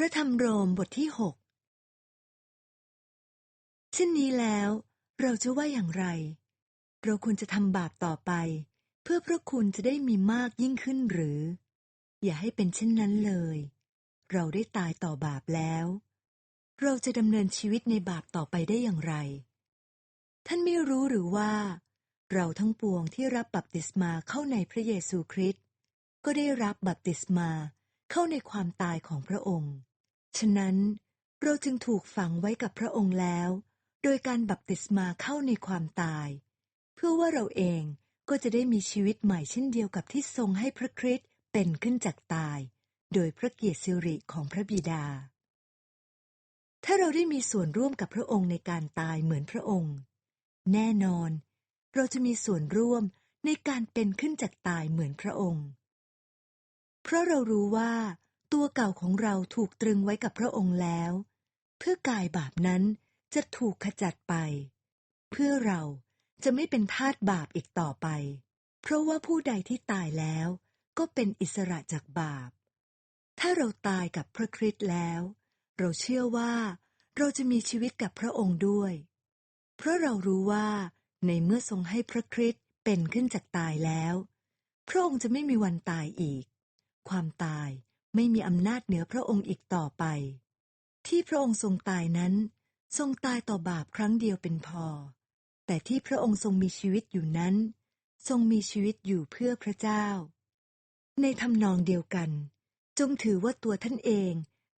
พระธรรมโรมบทที่หกเช่นนี้แล้ว เราจะว่าอย่างไร เราควรจะทำบาปต่อไป เพื่อพระคุณจะได้มีมากยิ่งขึ้นหรือ อย่าให้เป็นเช่นนั้นเลย เราได้ตายต่อบาปแล้ว เราจะดำเนินชีวิตในบาปต่อไปได้อย่างไร ท่านไม่รู้หรือว่า เราทั้งปวงที่รับบัพติศมาเข้าในพระเยซูคริสต์ก็ได้รับบัพติศมาเข้าในความตายของพระองค์ ฉะนั้น เราจึงถูกฝังไว้กับพระองค์แล้ว โดยการบัพติศมาเข้าในความตาย เพื่อว่าเราเองก็จะได้มีชีวิตใหม่เช่นเดียวกับที่ทรงให้พระคริสต์เป็นขึ้นจากตาย โดยพระเกียรติสิริของพระบิดา ถ้าเราได้มีส่วนร่วมกับพระองค์ในการตายเหมือนพระองค์ แน่นอน เราจะมีส่วนร่วมในการเป็นขึ้นจากตายเหมือนพระองค์ เพราะเรารู้ว่า ตัวเก่าของเราถูกตรึงไว้กับพระองค์แล้ว เพื่อกายบาปนั้นจะถูกขจัดไป เพื่อเราจะไม่เป็นทาสบาปอีกต่อไป เพราะว่าผู้ใดที่ตายแล้ว ก็เป็นอิสระจากบาป ถ้าเราตายกับพระคริสต์แล้ว เราเชื่อว่า เราจะมีชีวิตกับพระองค์ด้วย เพราะเรารู้ว่าในเมื่อทรงให้พระคริสต์เป็นขึ้นจากตายแล้ว พระองค์จะไม่มีวันตายอีก ความตาย ไม่มีอำนาจเหนือพระองค์อีกต่อไป ที่พระองค์ทรงตายนั้น ทรงตายต่อบาปครั้งเดียวเป็นพอ แต่ที่พระองค์ทรงมีชีวิตอยู่นั้น ทรงมีชีวิตอยู่เพื่อพระเจ้า ในทำนองเดียวกัน จงถือว่าตัวท่านเอง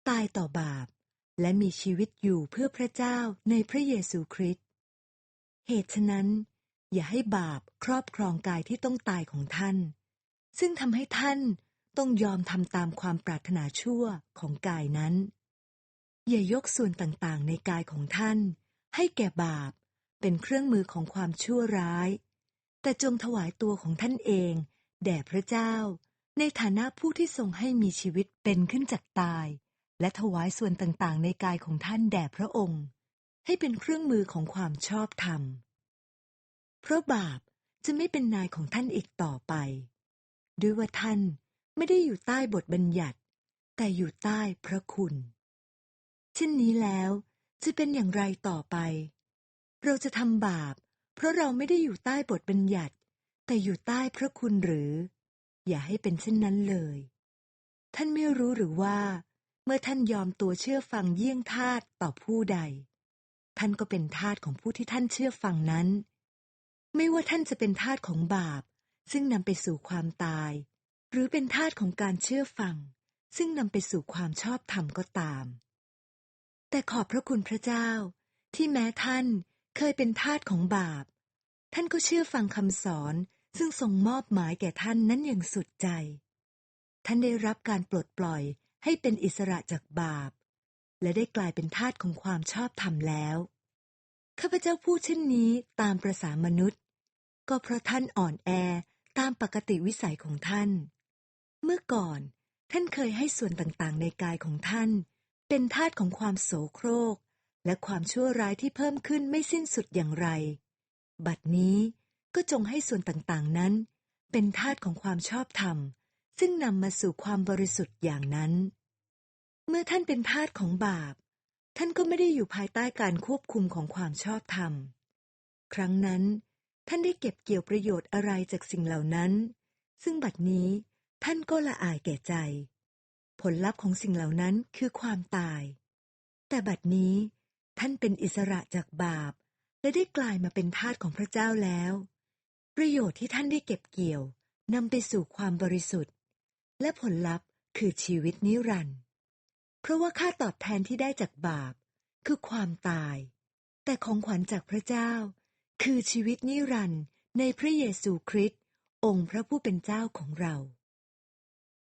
ตายต่อบาป และมีชีวิตอยู่เพื่อพระเจ้าในพระเยซูคริสต์เหตุฉะนั้น อย่าให้บาปครอบครองกายที่ต้องตายของท่าน ซึ่งทำให้ท่าน ต้องยอมทำตามความปรารถนาชั่วของกายนั้น อย่ายกส่วนต่างๆ ในกายของท่าน ให้แก่บาป เป็นเครื่องมือของความชั่วร้าย แต่จงถวายตัวของท่านเอง แด่พระเจ้า ในฐานะผู้ที่ทรงให้มีชีวิตเป็นขึ้นจากตาย และถวายส่วนต่างๆ ในกายของท่านแด่พระองค์ ให้เป็นเครื่องมือของความชอบธรรม เพราะบาปจะไม่เป็นนายของท่านอีกต่อไป ด้วยว่าท่าน ไม่ได้อยู่ใต้บทบัญญัติ แต่อยู่ใต้พระคุณ เช่นนี้แล้วจะเป็นอย่างไรต่อไป เราจะทำบาป เพราะเราไม่ได้อยู่ใต้บทบัญญัติ แต่อยู่ใต้พระคุณหรือ อย่าให้เป็นเช่นนั้นเลย ท่านไม่รู้หรือว่า เมื่อท่านยอมตัวเชื่อฟังเยี่ยงทาสต่อผู้ใด ท่านก็เป็นทาสของผู้ที่ท่านเชื่อฟังนั้น ไม่ว่าท่านจะเป็นทาสของบาป ซึ่งนำไปสู่ความตาย หรือเป็นทาสของการเชื่อฟัง ซึ่งนำไปสู่ความชอบธรรมก็ตาม แต่ขอบพระคุณพระเจ้า ที่แม้ท่านเคยเป็นทาสของบาป ท่านก็เชื่อฟังคำสอนซึ่งทรงมอบหมายแก่ท่านนั้นอย่างสุดใจ ท่านได้รับการปลดปล่อยให้เป็นอิสระจากบาป และได้กลายเป็นทาสของความชอบธรรมแล้วข้าพเจ้าพูดเช่นนี้ตามประสามนุษย์ ก็เพราะท่านอ่อนแอตามปกติวิสัยของท่าน เมื่อก่อนท่านเคยให้ส่วนต่างๆ ในกายของท่าน เป็นธาตุของความโสโครก และความชั่วร้ายที่เพิ่มขึ้นไม่สิ้นสุดอย่างไร บัดนี้ก็จงให้ส่วนต่างๆนั้น เป็นธาตุของความชอบธรรม ซึ่งนำมาสู่ความบริสุทธิ์อย่างนั้น เมื่อท่านเป็นทาสของบาป ท่านก็ไม่ได้อยู่ภายใต้การควบคุมของความชอบธรรม ครั้งนั้น ท่านได้เก็บเกี่ยวประโยชน์อะไรจากสิ่งเหล่านั้น ซึ่งบัดนี้ ท่านก็ละอายแก่ใจ ผลลัพธ์ของสิ่งเหล่านั้นคือความตาย แต่บัดนี้ท่านเป็นอิสระจากบาป และได้กลายมาเป็นทาสของพระเจ้าแล้ว ประโยชน์ที่ท่านได้เก็บเกี่ยวนำไปสู่ความบริสุทธิ์ และผลลัพธ์คือชีวิตนิรันดร์เพราะว่าค่าตอบแทนที่ได้จากบาป คือความตาย แต่ของขวัญจากพระเจ้า คือชีวิตนิรันดร์ในพระเยซูคริสต์องค์พระผู้เป็นเจ้าของเรา